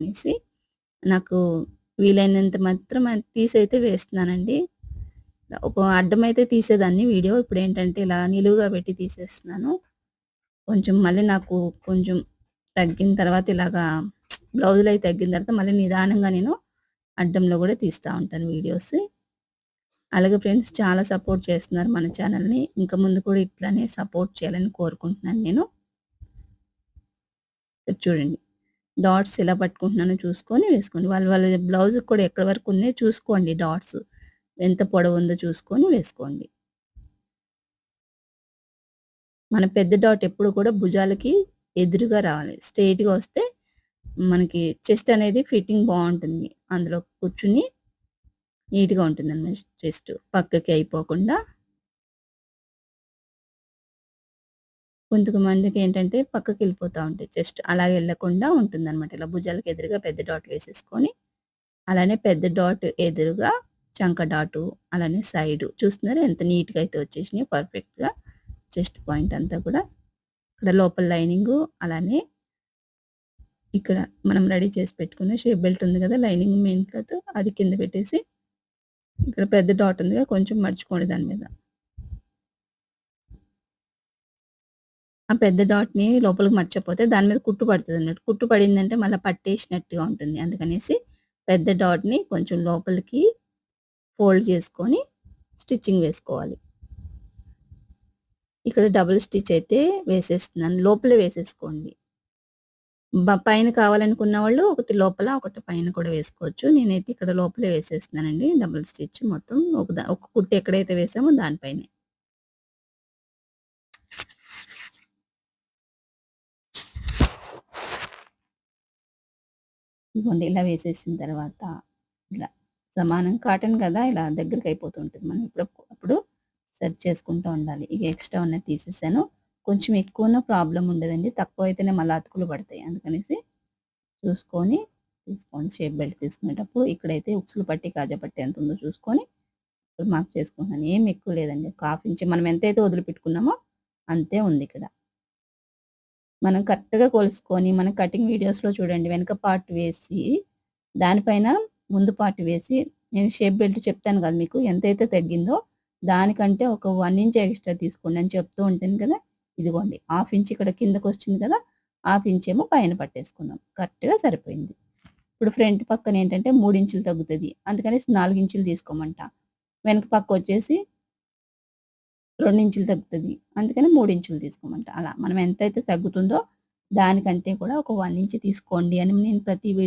అనేసి నాకు వీలైనంత మాత్రం తీసైతే వేస్తున్నానండి. ఒక అడ్డం అయితే తీసేదాన్ని వీడియో. ఇప్పుడు ఏంటంటే ఇలా నిలువుగా పెట్టి తీసేస్తున్నాను. కొంచెం మళ్ళీ నాకు కొంచెం తగ్గిన తర్వాత ఇలాగా బ్లౌజులు అయితే తగ్గిన తర్వాత మళ్ళీ నిదానంగా నేను అడ్డంలో కూడా తీస్తా ఉంటాను వీడియోస్. అలాగే ఫ్రెండ్స్ చాలా సపోర్ట్ చేస్తున్నారు మన ఛానల్‌ని. ఇంక ముందు కూడా ఇట్లానే సపోర్ట్ చేయాలని కోరుకుంటున్నాను నేను. చూడండి. డాట్స్ ఎలా పట్టుకుంటున్నానో చూసుకొని వేసుకోండి. వాళ్ళ వాళ్ళ బ్లౌజ్ కూడా ఎక్కడి వరకు ఉన్నాయో చూసుకోండి డాట్స్. ఎంత పొడవు ఉందో చూసుకొని వేసుకోండి. మన పెద్ద డాట్ ఎప్పుడు కూడా భుజాలకి ఎదురుగా రావాలి. స్ట్రెయిట్‌గా వస్తే మనకి చెస్ట్ అనేది ఫిట్టింగ్ బాగుంటుంది అందులో కూర్చుని నీట్‌గా ఉంటుందన్నమాట చెస్ట్. పక్కకి అయిపోకుండా. కొంతమందికి ఏంటంటే పక్కకి వెళ్ళిపోతూ ఉంటాయి జస్ట్ అలాగే వెళ్ళకుండా ఉంటుంది ఉంటుందన్నమాట. ఇలా భుజాలకు ఎదురుగా పెద్ద డాట్ వేసేసుకొని, అలానే పెద్ద డాట్ ఎదురుగా చంక డాటు, అలానే సైడ్ చూస్తున్నారు ఎంత నీట్‌గా అయితే వచ్చేసినాయి పర్ఫెక్ట్‌గా చెస్ట్ పాయింట్ అంతా కూడా. ఇక్కడ లోపల లైనింగు అలానే ఇక్కడ మనం రెడీ చేసి పెట్టుకున్న షేప్ బెల్ట్ ఉంది కదా లైనింగ్ మెయిన్ క్లాత్ అది కింద పెట్టేసి, ఇక్కడ పెద్ద డాట్ ఉందిగా కొంచెం మర్చిపోండి దాని మీద. ఆ పెద్ద డాట్‌ని లోపలికి మర్చిపోతే దాని మీద కుట్టు పడుతుంది అన్నట్టు కుట్టు పడిందంటే మళ్ళీ పట్టేసినట్టుగా ఉంటుంది. అందుకనేసి పెద్ద డాట్‌ని కొంచెం లోపలికి ఫోల్డ్ చేసుకొని స్టిచ్చింగ్ వేసుకోవాలి. ఇక్కడ డబుల్ స్టిచ్ అయితే వేసేస్తున్నాను. లోపలే వేసేసుకోండి. పైన కావాలనుకున్న వాళ్ళు ఒకటి లోపల, ఒకటి పైన కూడా వేసుకోవచ్చు. నేనైతే ఇక్కడ లోపలే వేసేస్తున్నానండి. డబుల్ స్టిచ్ మొత్తం ఒక ఒక కుట్టు ఎక్కడైతే వేసామో దానిపైనే ఇదిగోండి ఇలా వేసేసిన తర్వాత ఇలా సమానం కాటన్ కదా! ఇలా దగ్గరికి ఉంటుంది. మనం ఇప్పుడు అప్పుడు సెర్చ్ చేసుకుంటూ ఉండాలి. ఇక ఎక్స్‌ట్రా ఉన్నది తీసేసాను. కొంచెం ఎక్కువున్న ప్రాబ్లం ఉండదండి. తక్కువ అయితేనే మళ్ళీ అతుకులు పడతాయి. అందుకనేసి చూసుకొని తీసుకోండి. షేప్ బెల్ట్ తీసుకునేటప్పుడు ఇక్కడైతే ఉక్సులు పట్టి, కాజా పట్టి ఎంతుందో చూసుకొని మార్క్ చేసుకుంటున్నాను. ఏం ఎక్కువ లేదండి. కాఫీ నుంచి మనం ఎంతైతే వదిలిపెట్టుకున్నామో అంతే ఉంది ఇక్కడ మనం కరెక్ట్‌గా కొలుసుకొని మనం కటింగ్ వీడియోస్‌లో చూడండి వెనక పార్ట్ వేసి, దానిపైన ముందు పార్ట్ వేసి నేను షేప్ బెల్ట్ చెప్తాను కదా మీకు ఎంతైతే తగ్గిందో దానికంటే ఒక వన్ ఇంచ్ ఎక్స్‌ట్రా తీసుకోండి అని చెప్తూ ఉంటాను కదా! ఇదిగోండి. హాఫ్ ఇంచ్ ఇక్కడ కిందకొచ్చింది కదా! హాఫ్ ఇంచ్ ఏమో పైన పట్టేసుకున్నాం. కరెక్ట్‌గా సరిపోయింది. ఇప్పుడు ఫ్రంట్ పక్కన ఏంటంటే మూడు ఇంచులు తగ్గుతుంది అందుకనేసి నాలుగు ఇంచులు తీసుకోమంట. వెనక పక్క వచ్చేసి రెండు ఇంచులు తగ్గుతది. అందుకని మూడు ఇంచులు తీసుకోమంట. అలా మనం ఎంతైతే తగ్గుతుందో దానికంటే కూడా ఒక వన్ ఇంచ్ తీసుకోండి అని నేను ప్రతి